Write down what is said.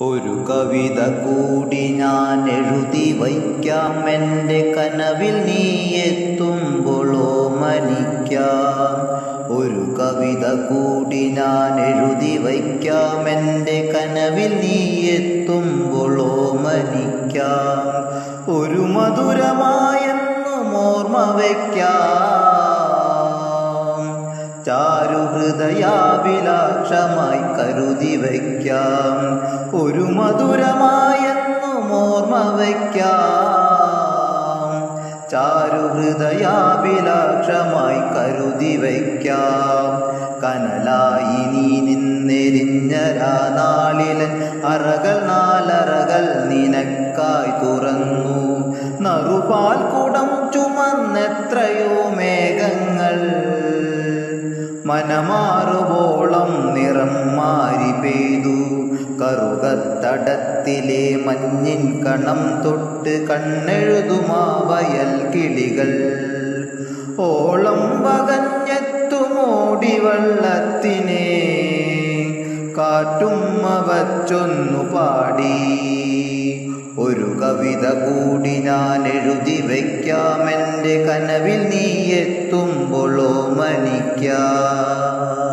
ഒരു കവിത കൂടി ഞാൻ എഴുതി വയ്ക്കാം. എന്റെ കനവിൽ നീ എത്തുമ്പോഴോ മനിക്കാം ഒരു കവിത കൂടി ഞാൻ എഴുതി വയ്ക്കാം. എന്റെ കനവിൽ നീ എത്തുമ്പോഴോ മനിക്കാം ഒരു മധുരമായെന്നും ഓർമ്മ വയ്ക്കാം. ചാരുഹൃദയാഭിലാക്ഷമായി കരുതി വയ്ക്കാം. മധുരമായെന്നും ഓർമ്മ വയ്ക്കാം. ചാരുഹൃദയാഭിലാക്ഷമായി കരുതി വയ്ക്കാം. കനലായി നീ നിന്നെരിഞ്ഞരാ നാളിലൻ അറകൾ നാലറകൾ നിനക്കായി തുറന്നു. നറുപാൽ കുടം ചുമന്നെത്രയോ മേഘങ്ങൾ. മനമാറുവോളം നിറം മാറി പെയ്തു. കറുകത്തടത്തിലെ മഞ്ഞിൻ കണം തൊട്ട് കണ്ണെഴുതുമാ വയൽ കിളികൾ. ഓളം വകഞ്ഞെത്തുമോടി കാറ്റും അവച്ചൊന്നു വച്ചൊന്നു പാടി. ഒരു കവിത കൂടി ഞാൻ എഴുതി വയ്ക്കാമെന്റെ കനവിൽ നീ എത്തുമ്പോളോ മനിക്കാം